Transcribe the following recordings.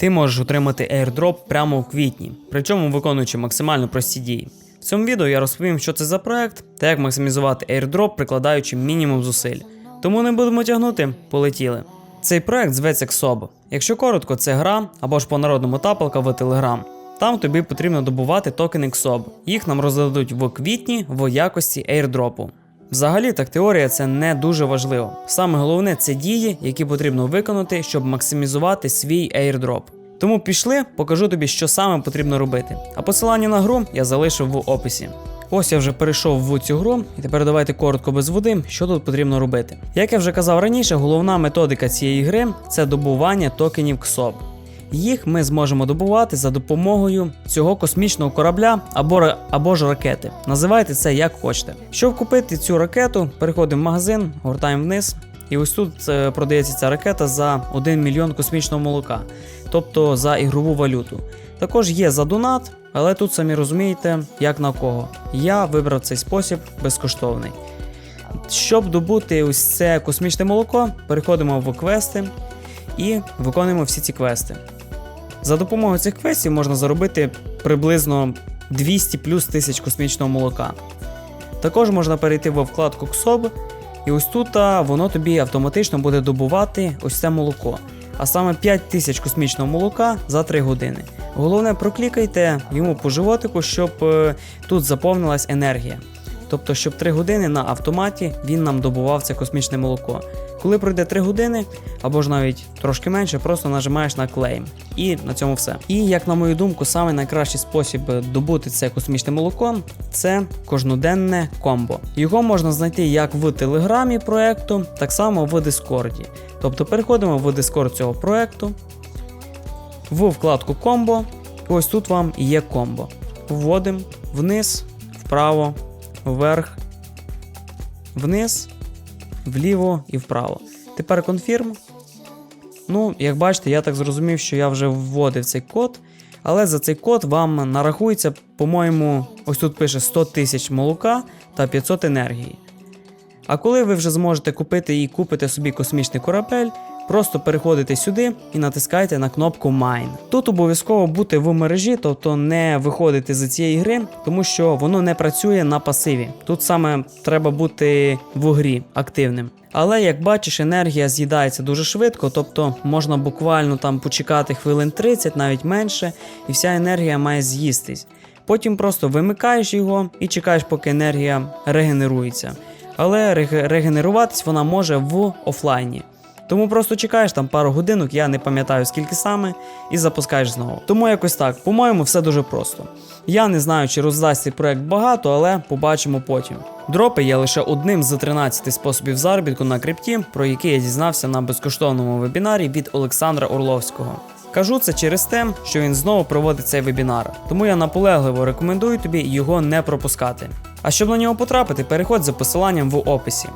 Ти можеш отримати airdrop прямо у квітні, причому виконуючи максимально прості дії. В цьому відео я розповім, що це за проект та як максимізувати airdrop, прикладаючи мінімум зусиль. Тому не будемо тягнути, полетіли. Цей проект зветься XOB. Якщо коротко, це гра або ж по-народному тапалка в Telegram. Там тобі потрібно добувати токени XOB. Їх нам роздадуть в квітні в якості airdropу. Взагалі, так теорія це не дуже важливо. Саме головне це дії, які потрібно виконати, щоб максимізувати свій airdrop. Тому пішли, покажу тобі, що саме потрібно робити. А посилання на гру я залишив в описі. Ось я вже перейшов в цю гру, і тепер давайте коротко без води, що тут потрібно робити. Як я вже казав раніше, головна методика цієї гри це добування токенів XOB. Їх ми зможемо добувати за допомогою цього космічного корабля або, або ж ракети. Називайте це як хочете. Щоб купити цю ракету, переходимо в магазин, гортаємо вниз. І ось тут е, продається ця ракета за 1 мільйон космічного молока, тобто за ігрову валюту. Також є за донат, але тут самі розумієте, як на кого. Я вибрав цей спосіб безкоштовний. Щоб добути ось це космічне молоко, переходимо в квести і виконуємо всі ці квести. За допомогою цих квестів можна заробити приблизно 200 плюс тисяч космічного молока. Також можна перейти во вкладку XOB, і ось тут воно тобі автоматично буде добувати ось це молоко. А саме 5 тисяч космічного молока за 3 години. Головне, проклікайте йому по животику, щоб е, тут заповнилась енергія. Тобто, щоб 3 години на автоматі він нам добував це космічне молоко. Коли пройде 3 години, або ж навіть трошки менше, просто нажимаєш на клейм. І на цьому все. І як на мою думку, саме найкращий спосіб добути це космічне молоко це кожноденне комбо. Його можна знайти як в телеграмі проекту, так само в Дискорді. Тобто переходимо в Дискорд цього проекту, в вкладку комбо. Ось тут вам є комбо. Вводимо вниз, вправо, вверх, вниз, вліво і вправо. Тепер конфірм. Ну, як бачите, я так зрозумів, що я вже вводив цей код, але за цей код вам нарахується, по-моєму, ось тут пише 100 тисяч молока та 500 енергії. А коли ви вже зможете купити і купите собі космічний корабель, просто переходите сюди і натискаєте на кнопку Mine. Тут обов'язково бути в мережі, тобто не виходити з цієї гри, тому що воно не працює на пасиві. Тут саме треба бути в грі активним. Але як бачиш, енергія з'їдається дуже швидко, тобто можна буквально там почекати хвилин 30, навіть менше, і вся енергія має з'їстись. Потім просто вимикаєш його і чекаєш, поки енергія регенерується. Але реге- регенеруватись вона може в офлайні. Тому просто чекаєш там пару годинок, я не пам'ятаю скільки саме, і запускаєш знову. Тому якось так, по-моєму, все дуже просто. Я не знаю, чи роздасть цей проект багато, але побачимо потім. Дропи є лише одним з 13 способів заробітку на крипті, про який я дізнався на безкоштовному вебінарі від Олександра Орловського. Кажу це через те, що він знову проводить цей вебінар, тому я наполегливо рекомендую тобі його не пропускати. А щоб на нього потрапити, переходь за посиланням в описі.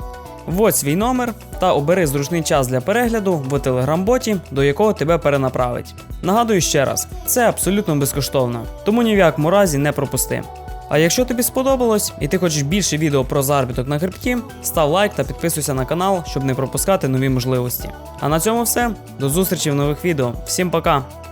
Вводь свій номер та обери зручний час для перегляду в телеграм-боті, до якого тебе перенаправить. Нагадую ще раз, це абсолютно безкоштовно, тому ні в якому разі не пропусти. А якщо тобі сподобалось і ти хочеш більше відео про заробіток на хребті, став лайк та підписуйся на канал, щоб не пропускати нові можливості. А на цьому все. До зустрічі в нових відео. Всім пока!